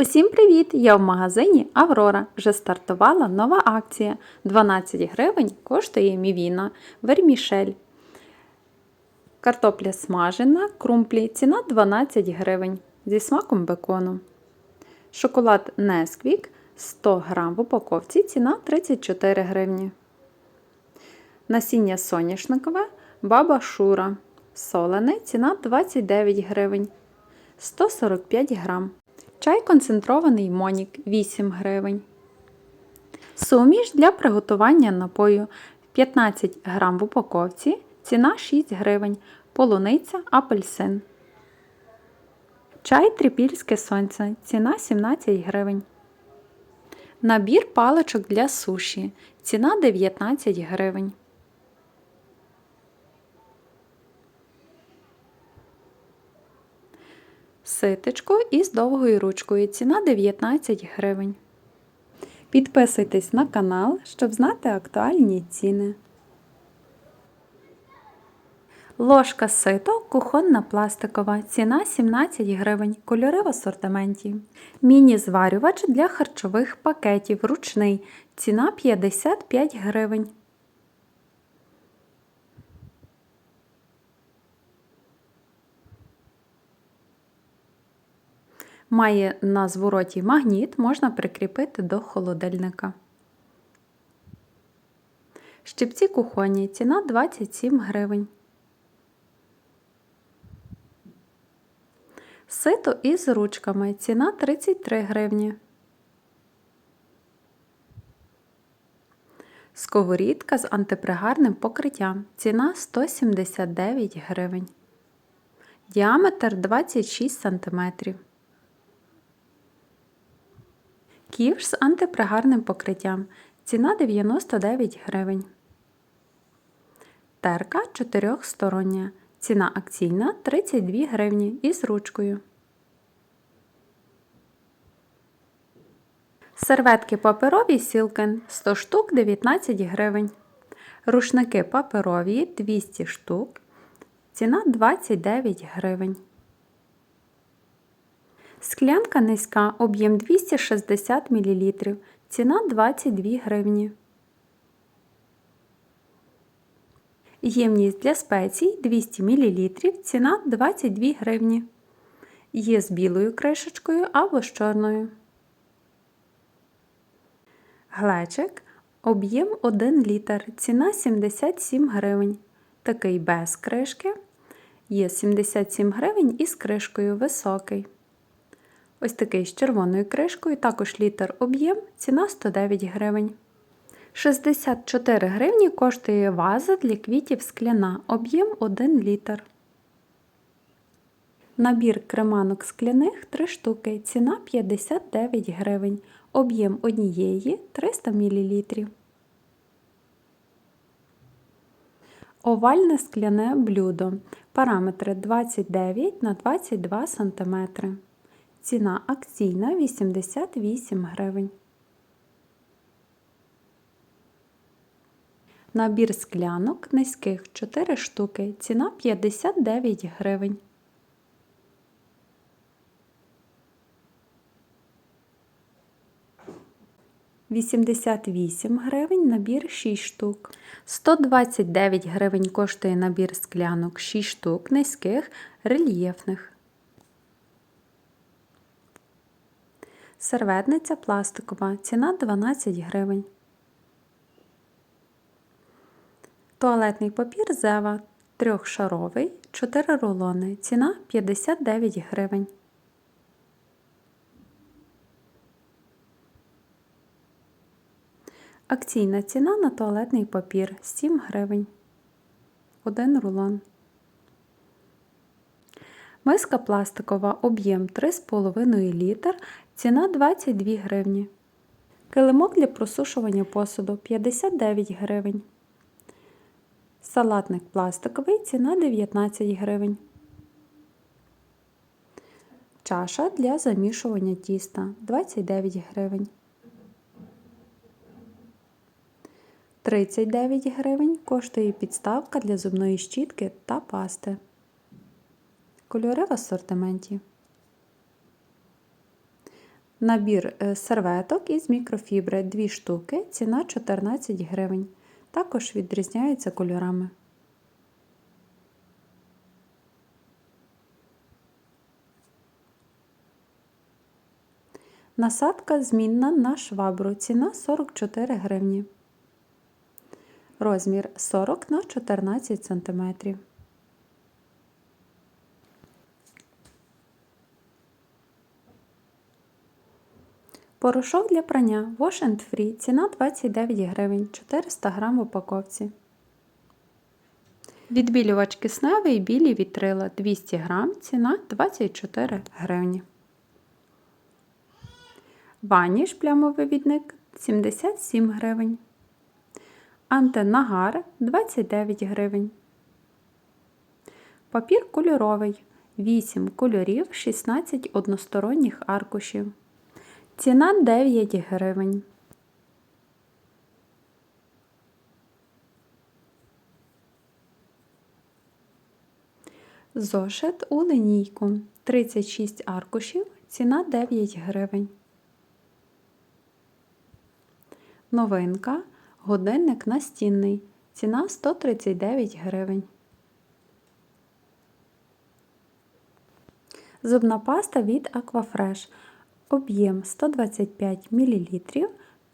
Усім привіт! Я в магазині Аврора. Вже стартувала нова акція. 12 гривень коштує мівіна, вермішель. Картопля смажена, крумплі, ціна 12 гривень зі смаком бекону. Шоколад Несквік 100 грам в упаковці, ціна 34 гривні. Насіння соняшникове баба Шура. Солене, ціна 29 гривень. 145 грам. Чай концентрований Монік 8 гривень. Суміш для приготування напою 15 грам в упаковці, ціна 6 гривень. Полуниця апельсин. Чай трипільське сонце, ціна 17 гривень. Набір паличок для суші, ціна 19 гривень. Ситечко із довгою ручкою. Ціна 19 гривень. Підписуйтесь на канал, щоб знати актуальні ціни. Ложка сито кухонна пластикова. Ціна 17 гривень. Кольори в асортименті. Міні-зварювач для харчових пакетів. Ручний. Ціна 55 гривень. Має на звороті магніт, можна прикріпити до холодильника. Щипці кухонні. Ціна 27 гривень. Сито із ручками. Ціна 33 гривні. Сковорідка з антипригарним покриттям. Ціна 179 гривень. Діаметр 26 см. Ківш з антипригарним покриттям. Ціна 99 гривень. Терка чотирьохстороння. Ціна акційна 32 гривні із ручкою. Серветки паперові Сілкен 100 штук 19 гривень. Рушники паперові 200 штук. Ціна 29 гривень. Склянка низька, об'єм 260 мл. Ціна 22 гривні. Ємність для спецій 200 мл. Ціна 22 гривні. Є з білою кришечкою або з чорною. Глечик. Об'єм 1 літр. Ціна 77 гривень. Такий без кришки. Є 77 гривень із кришкою високий. Ось такий з червоною кришкою, також літр об'єм, ціна 109 гривень. 64 гривні коштує ваза для квітів скляна, об'єм 1 літр. Набір креманок скляних 3 штуки, ціна 59 гривень, об'єм однієї 300 мл. Овальне скляне блюдо. Параметри 29 на 22 см. Ціна акційна 88 гривень. Набір склянок низьких 4 штуки. Ціна 59 гривень. Вісімдесят вісім гривень набір 6 штук. 129 гривень коштує набір склянок 6 штук низьких рельєфних. Серветниця пластикова. Ціна 12 гривень. Туалетний папір Зева трьохшаровий, 4 рулони. Ціна 59 гривень. Акційна ціна на туалетний папір 7 гривень. 1 рулон. Миска пластикова, об'єм 3,5 літр, ціна 22 гривні. Килимок для просушування посуду 59 гривень. Салатник пластиковий, ціна 19 гривень. Чаша для замішування тіста 29 гривень. 39 гривень коштує підставка для зубної щітки та пасти. Кольори в асортименті. Набір е, серветок із мікрофібри 2 штуки, ціна 14 гривень. Також відрізняються кольорами. Насадка змінна на швабру. Ціна 44 гривні. Розмір 40 на 14 см. Порошок для прання Wash and Free. Ціна 29 гривень, 400 грам в упаковці. Відбілювач кисневий білі вітрила 200 грам, ціна 24 гривні. Ваніш плямовивідник 77 гривень. Антинагар 29 гривень. Папір кольоровий 8 кольорів, 16 односторонніх аркушів. Ціна 9 гривень. Зошит у линійку 36 аркушів, ціна 9 гривень. Новинка годинник настінний. Ціна 139 гривень. Зубна паста від Aquafresh. Об'єм 125 мл.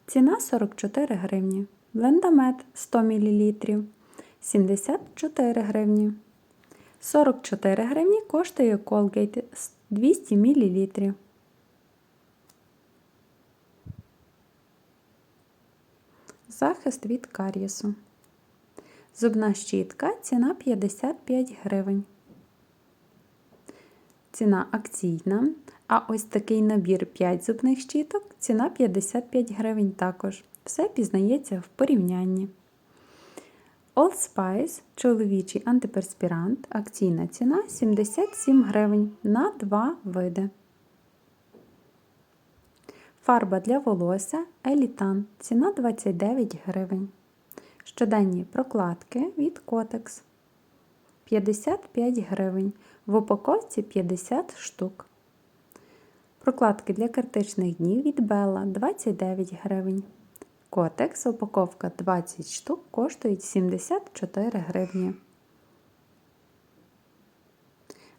Ціна 44 гривні. Блендамет 100 мл. 74 гривні. 44 гривні коштує Colgate 200 мл. Захист від карієсу. Зубна щітка ціна 55 гривень. Ціна акційна. А ось такий набір 5 зубних щіток ціна 55 гривень також. Все пізнається в порівнянні. Old Spice чоловічий антиперспірант. Акційна ціна 77 гривень на 2 види. Фарба для волосся Елітан. Ціна 29 гривень. Щоденні прокладки від Котекс 55 гривень. В упаковці 50 штук. Прокладки для критичних днів від Белла 29 гривень. Котекс, упаковка 20 штук, коштують 74 гривні.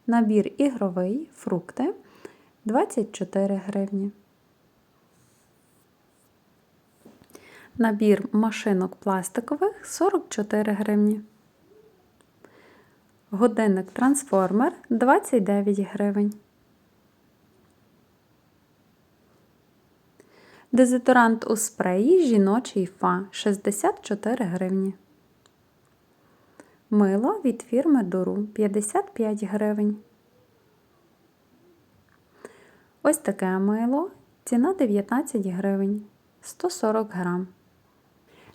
Набір ігровий фрукти 24 гривні. Набір машинок пластикових 44 гривні. Годинник трансформер 29 гривень. Дезодорант у спреї жіночий фа 64 гривні. Мило від фірми Дуру 55 гривень. Ось таке мило. Ціна 19 гривень 140 грам.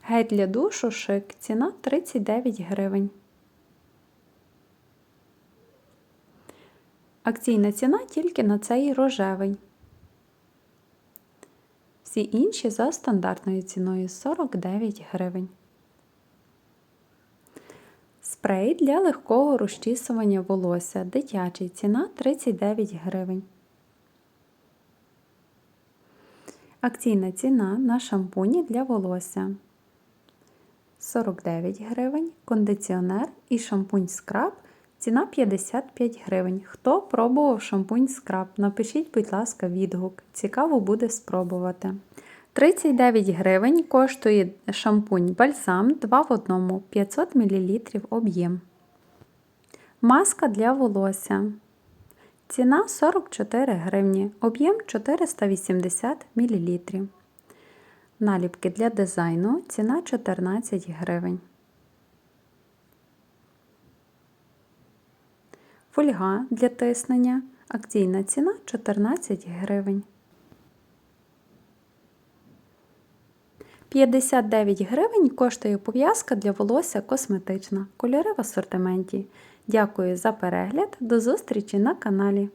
Гель для душу шик. Ціна 39 гривень. Акційна ціна тільки на цей рожевий. Всі інші за стандартною ціною 49 гривень. Спрей для легкого розчісування волосся. Дитячий ціна 39 гривень. Акційна ціна на шампуні для волосся 49 гривень, кондиціонер і шампунь скраб ціна 55 гривень. Хто пробував шампунь скраб? Напишіть, будь ласка, відгук. Цікаво буде спробувати. 39 гривень коштує шампунь бальзам 2 в 1 500 мл об'єм. Маска для волосся. Ціна 44 гривні, об'єм 480 мл. Наліпки для дизайну ціна 14 гривень. Фольга для тиснення. Акційна ціна 14 гривень. 59 гривень коштує пов'язка для волосся косметична. Кольори в асортименті. Дякую за перегляд. До зустрічі на каналі.